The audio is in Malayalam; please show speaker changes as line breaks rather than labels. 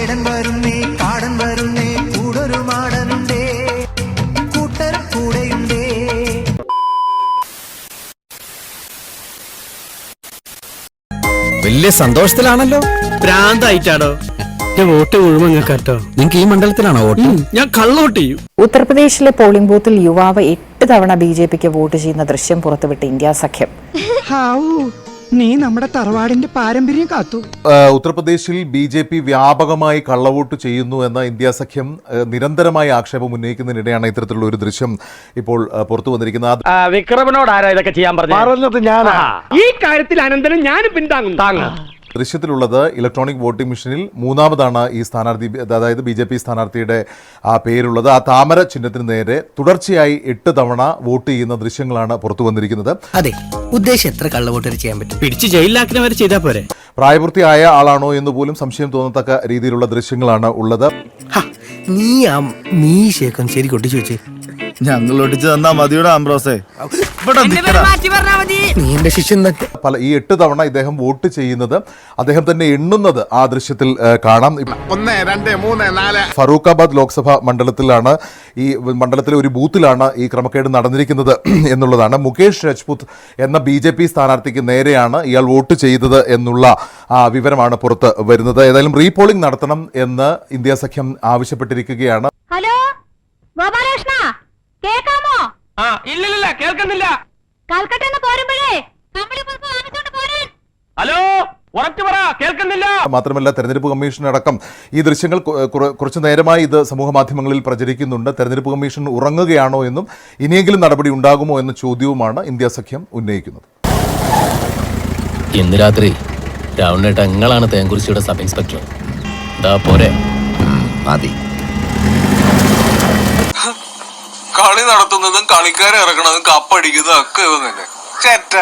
വേടൻ വരുന്നേ കാടൻ വരുന്നേ കൂടൊരു മാടനുണ്ടേ കൂട്ടരും കൂടെയുണ്ടേ.
വലിയ സന്തോഷത്തിലാണല്ലോ.
ഭ്രാന്തായിട്ടാണോ വോട്ട് മുഴുവൻ കേട്ടോ
നിങ്ങക്ക് ഈ മണ്ഡലത്തിലാണോ വോട്ട്?
ഞാൻ കള്ളവോട്ട് ചെയ്യും.
ഉത്തർപ്രദേശിലെ പോളിംഗ് ബൂത്തിൽ യുവാവ് എട്ട് തവണ ബി ജെ പിക്ക് വോട്ട് ചെയ്യുന്ന ദൃശ്യം പുറത്തുവിട്ട് ഇന്ത്യ സഖ്യം.
നീ നമ്മുടെ തറവാടിന്റെ പാരമ്പര്യം കാത്തു.
ഉത്തർപ്രദേശിൽ ബി ജെ പി വ്യാപകമായി കള്ളവോട്ട് ചെയ്യുന്നു എന്ന ഇന്ത്യ സഖ്യം നിരന്തരമായി ആക്ഷേപം ഉന്നയിക്കുന്നതിനിടെയാണ് ഇത്തരത്തിലുള്ള ഒരു ദൃശ്യം ഇപ്പോൾ പുറത്തു വന്നിരിക്കുന്നത്.
വിക്രമനോട് ആരാ ഇതൊക്കെ ചെയ്യാൻ പറഞ്ഞു? പറഞ്ഞത് ഞാനാ. ഈ കാര്യത്തിൽ അനന്തരം ഞാൻ പിന്താങ്ങും. താങ്ങും.
ദൃശ്യത്തിലുള്ളത് ഇലക്ട്രോണിക് വോട്ടിംഗ് മെഷീനിൽ മൂന്നാമതാണ് ഈ സ്ഥാനാർത്ഥി അതായത് ബി ജെ പി സ്ഥാനാർത്ഥിയുടെ ആ പേരുള്ളത്. ആ താമര ചിഹ്നത്തിന് നേരെ തുടർച്ചയായി എട്ട് തവണ വോട്ട് ചെയ്യുന്ന ദൃശ്യങ്ങളാണ് പുറത്തു വന്നിരിക്കുന്നത്.
അതെ ഉദ്ദേശം എത്ര കള്ളവോട്ടർ ചെയ്യാൻ പറ്റും?
പിടിച്ച് ജയിലിലാക്കിനെ വരെ ചെയ്താ പോരെ.
പ്രായപൂർത്തിയായ ആളാണോ എന്ന് പോലും സംശയം തോന്നത്തക്ക രീതിയിലുള്ള ദൃശ്യങ്ങളാണ് ഉള്ളത്.
ഹ, നീ ആ മീശയൊക്കെ ശരി കൊട്ടിച്ചു വെച്ച്.
ഞങ്ങൾ ഒട്ടിച്ച് തന്നാ മതിയുടെ ആംബ്രോസേ ഇവിടെ നിക്കടാ.
നീ എന്റെ ശിഷ്യൻ എന്നൊക്കെ.
പല ഈ എട്ട് തവണ ഇദ്ദേഹം വോട്ട് ചെയ്യുന്നത് അദ്ദേഹം തന്നെ എണ്ണുന്നത് ആ ദൃശ്യത്തിൽ ഏഹ്, കാണാം.
ഒന്ന് രണ്ട് മൂന്ന് നാല്.
ഫറൂഖാബാദ് ലോക്സഭാ മണ്ഡലത്തിലാണ് ഈ മണ്ഡലത്തിലെ ഒരു ബൂത്തിലാണ് ഈ ക്രമക്കേട് നടന്നിരിക്കുന്നത് എന്നുള്ളതാണ്. മുകേഷ് രജ്പുത് എന്ന ബി ജെ പി സ്ഥാനാർത്ഥിക്ക് നേരെയാണ് ഇയാൾ വോട്ട് ചെയ്തത് എന്നുള്ള ആ, വിവരമാണ് പുറത്ത് വരുന്നത്. ഏതായാലും റീപോളിംഗ് നടത്തണം എന്ന് ഇന്ത്യ സഖ്യം ആവശ്യപ്പെട്ടിരിക്കുകയാണ്.
ഹലോ ഗോപാലകൃഷ്ണ? കേക്കാമോ?
ആ ഇല്ലില്ല കേൾക്കുന്നില്ല.
കൽക്കട്ടന്ന് പോരുമ്പോഴേ വാങ്ങിച്ചോണ്ട് പോരാൻ.
ഹലോ ഉറച്ചു പറ കേൾക്കുന്നില്ല.
മാത്രമല്ല തെരഞ്ഞെടുപ്പ് കമ്മീഷൻ അടക്കം ഈ ദൃശ്യങ്ങൾ കുറച്ചു നേരമായി ഇത് സമൂഹ മാധ്യമങ്ങളിൽ പ്രചരിക്കുന്നുണ്ട്. തെരഞ്ഞെടുപ്പ് കമ്മീഷൻ ഉറങ്ങുകയാണോ എന്നും ഇനിയെങ്കിലും നടപടി ഉണ്ടാകുമോ എന്ന ചോദ്യവുമാണ് ഇന്ത്യ സഖ്യം ഉന്നയിക്കുന്നത്.
ഇന്ന് രാത്രി രാവണേട്ട നിങ്ങളാണ് തേങ്കുറിച്ചിയുടെ സബ് ഇൻസ്പെക്ടർ. പോരെ.
മതി.
കളി നടത്തുന്നതും കളിക്കാരെ ഇറക്കണതും കപ്പടിക്കുന്നതും ഒക്കെ ഇവൻ തന്നെ. ചേറ്റ